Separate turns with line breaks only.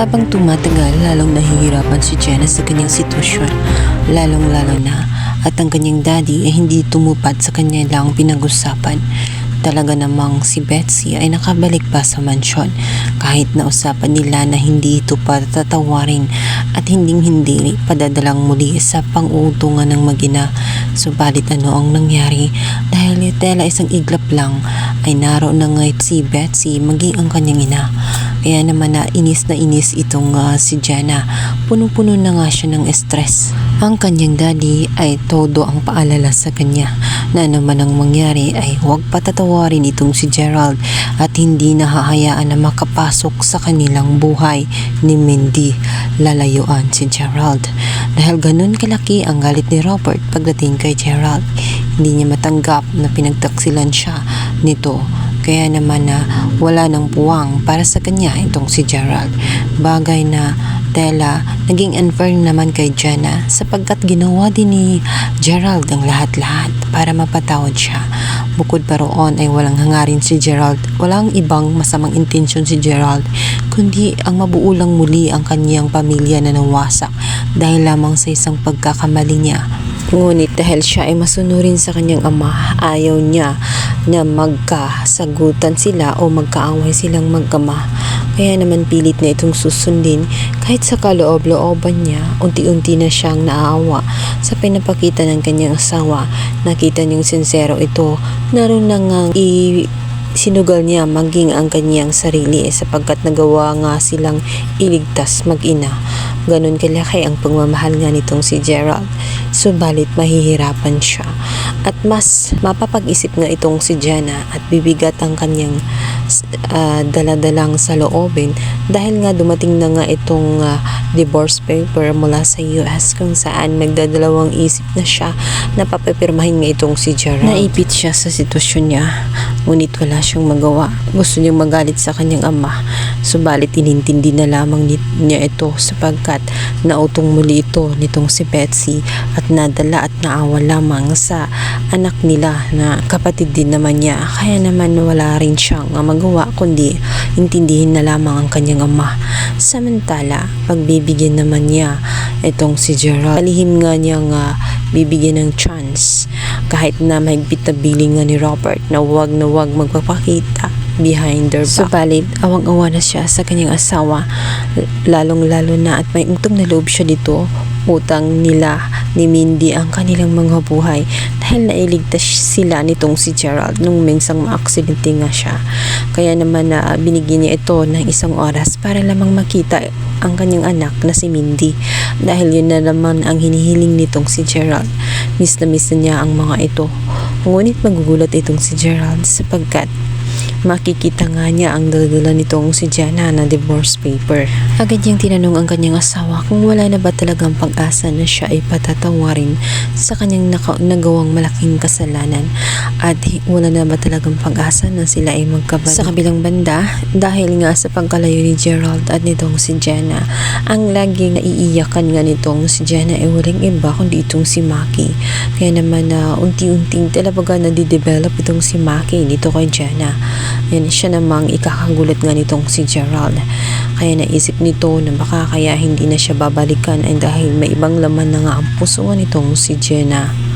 Habang tumatagal, lalong nahihirapan si Jenna sa kanyang sitwasyon. Lalong-lalo na at ang kanyang daddy ay hindi tumupad sa kanya lang pinag-usapan. Talaga namang si Betsy ay nakabalik pa sa mansyon kahit na usapan nila na hindi ito patatawarin at hinding hindi padadalang muli sa panguutungan ng magina. Subalit ano ang nangyari dahil tela isang iglap lang ay naroon na nga si Betsy maging ang kanyang ina. Kaya naman na inis na inis itong ah, si Jenna. Punong-puno na nga siya ng stress. Ang kanyang daddy ay todo ang paalala sa kanya na naman ang mangyari ay huwag patatawarin itong si Gerald at hindi nahahayaan na makapasok sa kanilang buhay ni Mindy. Lalayuan si Gerald. Dahil ganun kalaki ang galit ni Robert pagdating kay Gerald. Hindi niya matanggap na pinagtaksilan siya nito kaya naman na wala ng puwang para sa kanya itong si Gerald. Bagay na tela naging unfair naman kay Jenna sapagkat ginawa din ni Gerald ang lahat-lahat para mapatawad siya. Bukod pa roon ay walang hangarin si Gerald. Walang ibang masamang intensyon si Gerald kundi ang mabuo lang muli ang kanyang pamilya na nawasak dahil lamang sa isang pagkakamali niya. Ngunit dahil siya ay masunurin sa kanyang ama, ayaw niya na magkasagutan sila o magkaaway silang magkama. Kaya naman pilit na itong susundin kahit sa kaloob-looban niya, unti-unti na siyang naawa sa pinapakita ng kanyang asawa. Nakita niyang sincero ito, naroon na nga i sinugal niya maging ang kanyang sarili eh, sapagkat nagawa nga silang iligtas mag-ina. Ganon kalaki ang pagmamahal nga nitong si Gerald. Subalit mahihirapan siya. At mas mapapag-isip nga itong si Jana at bibigat ang kanyang ah, daladalang sa loobin dahil nga dumating na nga itong ah, divorce paper mula sa US kung saan magdadalawang isip na siya na papapirmahin nga itong si Gerald. Naipit siya sa sitwasyon niya ngunit wala siyang magawa. Gusto niyang magalit sa kanyang ama. Subalit inintindi na lamang ni- niya ito sapagkat nautong muli ito nitong si Betsy at nadala at naawa lamang sa anak nila na kapatid din naman niya. Kaya naman wala rin siyang magawa kundi intindihin na lamang ang kanyang ama. Samantala pagbibigyan naman niya itong si Gerald. Palihim nga niyang ah, bibigyan ng chance. Kahit na mahigpit na biling nga ni Robert na wag na wag magpapakita behind their back. Subalit, awang-awa na siya sa kanyang asawa, lalong-lalo na at may utang na loob siya dito. Utang nila ni Mindy ang kanilang mga buhay dahil nailigtas sila nitong si Gerald nung minsang maaksidente nga siya. Kaya naman na binigyan niya ito ng isang oras para lamang makita ang kanyang anak na si Mindy dahil yun na naman ang hinihiling nitong si Gerald. Miss na miss na niya ang mga ito. Ngunit magugulat itong si Gerald sapagkat makikita nga niya ang dala nitong si Jana na divorce paper. Agad niyang tinanong ang kanyang asawa kung wala na ba talagang pag-asa na siya ay patatawarin sa kanyang nagawang malaking kasalanan at wala na ba talagang pag-asa na sila ay magkabalik. Sa kabilang banda, dahil nga sa pagkalayo ni Gerald at nitong si Jana, ang laging naiiyakan nga nitong si Jana ay walang iba kundi itong si Maki. Kaya naman na unti-unting talaga nadidevelop itong si Maki dito kay Jana. Yan siya namang ikakagulat nga nitong si Gerald. Kaya naisip nito na baka kaya hindi na siya babalikan ay dahil may ibang laman na nga ang puso nitong si Jenna.